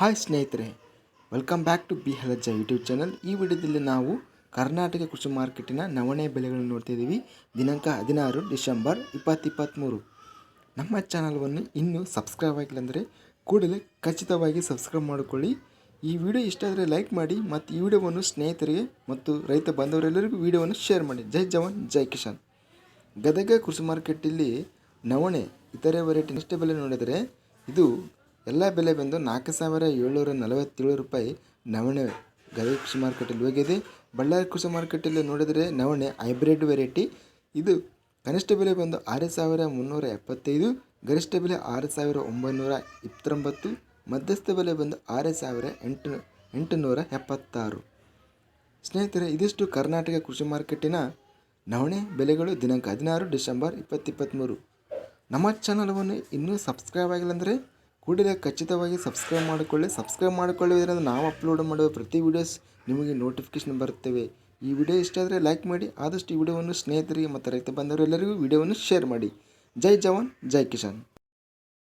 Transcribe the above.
Hi ಸ್ನೇಹಿತರೆ welcome back to B Halajja YouTube channel ಈ ವಿಡಿಯೋದಲ್ಲಿ ನಾವು ಕರ್ನಾಟಕ ಕೃಷಿ ಮಾರ್ಕೆಟಿನ ನವಣೆ ಬೆಲೆಗಳನ್ನು ನೋಡ್ತಿದ್ದೀವಿ ದಿನಾಂಕ ಹದಿನಾರು ಡಿಸೆಂಬರ್ ಇಪ್ಪತ್ತಿಪ್ಪತ್ತ್ಮೂರು ನಮ್ಮ ಚಾನಲ್ವನ್ನು ಇನ್ನೂ ಸಬ್ಸ್ಕ್ರೈಬ್ ಆಗಿಲ್ಲ ಅಂದರೆ ಕೂಡಲೇ ಖಚಿತವಾಗಿ ಸಬ್ಸ್ಕ್ರೈಬ್ ಮಾಡಿಕೊಳ್ಳಿ. ಈ ವಿಡಿಯೋ ಇಷ್ಟ ಆದರೆ ಲೈಕ್ ಮಾಡಿ ಮತ್ತು ಈ ವಿಡಿಯೋವನ್ನು ಸ್ನೇಹಿತರಿಗೆ ಮತ್ತು ರೈತ ಬಾಂಧವರೆಲ್ಲರಿಗೂ ವಿಡಿಯೋವನ್ನು ಶೇರ್ ಮಾಡಿ. ಜೈ ಜವಾನ್, ಜೈ ಕಿಶನ್ ಗದಗ ಕೃಷಿ ಮಾರ್ಕೆಟಲ್ಲಿ ನವಣೆ, ಇತರೆ ವೆರೈಟಿ ಬೆಲೆ ನೋಡಿದರೆ ಇದು ಎಲ್ಲ ಬೆಲೆ ಬಂದು ನಾಲ್ಕು ಸಾವಿರ ಏಳ್ನೂರ ನಲವತ್ತೇಳು ರೂಪಾಯಿ ನವಣೆ ಗವಿ ಕೃಷಿ ಮಾರುಕಟ್ಟೆಯಲ್ಲಿ ಹೋಗಿದೆ. ಬಳ್ಳಾರಿ ಕೃಷಿ ಮಾರುಕಟ್ಟೆಯಲ್ಲಿ ನೋಡಿದರೆ ನವಣೆ ಹೈಬ್ರಿಡ್ ವೆರೈಟಿ. ಇದು ಕನಿಷ್ಠ ಬೆಲೆ ಬಂದು ಆರು ಸಾವಿರ ಮುನ್ನೂರ ಎಪ್ಪತ್ತೈದು, ಗರಿಷ್ಠ ಬೆಲೆ ಆರು ಸಾವಿರ ಒಂಬೈನೂರ ಇಪ್ಪತ್ತೊಂಬತ್ತು, ಮಧ್ಯಸ್ಥ ಬೆಲೆ ಬಂದು ಆರು ಸಾವಿರ ಎಂಟು, ಎಂಟುನೂರ ಎಪ್ಪತ್ತಾರು. ಸ್ನೇಹಿತರೆ, ಇದಿಷ್ಟು ಕರ್ನಾಟಕ ಕೃಷಿ ಮಾರುಕಟ್ಟಿನ ನವಣೆ ಬೆಲೆಗಳು ದಿನಾಂಕ ಹದಿನಾರು ಡಿಸೆಂಬರ್ ಇಪ್ಪತ್ತಿಪ್ಪತ್ತ್ಮೂರು ನಮ್ಮ ಚಾನಲವನ್ನು ಇನ್ನೂ ಸಬ್ಸ್ಕ್ರೈಬ್ ಆಗಿಲ್ಲ ಅಂದರೆ ಕೂಡಲೇ ಖಚಿತವಾಗಿ ಸಬ್ಸ್ಕ್ರೈಬ್ ಮಾಡಿಕೊಳ್ಳಿ. ಸಬ್ಸ್ಕ್ರೈಬ್ ಮಾಡಿಕೊಳ್ಳುವುದರಿಂದ ನಾವು ಅಪ್ಲೋಡ್ ಮಾಡುವ ಪ್ರತಿ ವೀಡಿಯೋಸ್ ನಿಮಗೆ ನೋಟಿಫಿಕೇಶನ್ ಬರುತ್ತವೆ. ಈ ವಿಡಿಯೋ ಇಷ್ಟ ಆದರೆ ಲೈಕ್ ಮಾಡಿ, ಆದಷ್ಟು ಈ ವಿಡಿಯೋವನ್ನು ಸ್ನೇಹಿತರಿಗೆ ಮತ್ತು ರೈತ ಬಂದವರೆಲ್ಲರಿಗೂ ವಿಡಿಯೋವನ್ನು ಶೇರ್ ಮಾಡಿ. ಜೈ ಜವಾನ್, ಜೈ ಕಿಶಾನ್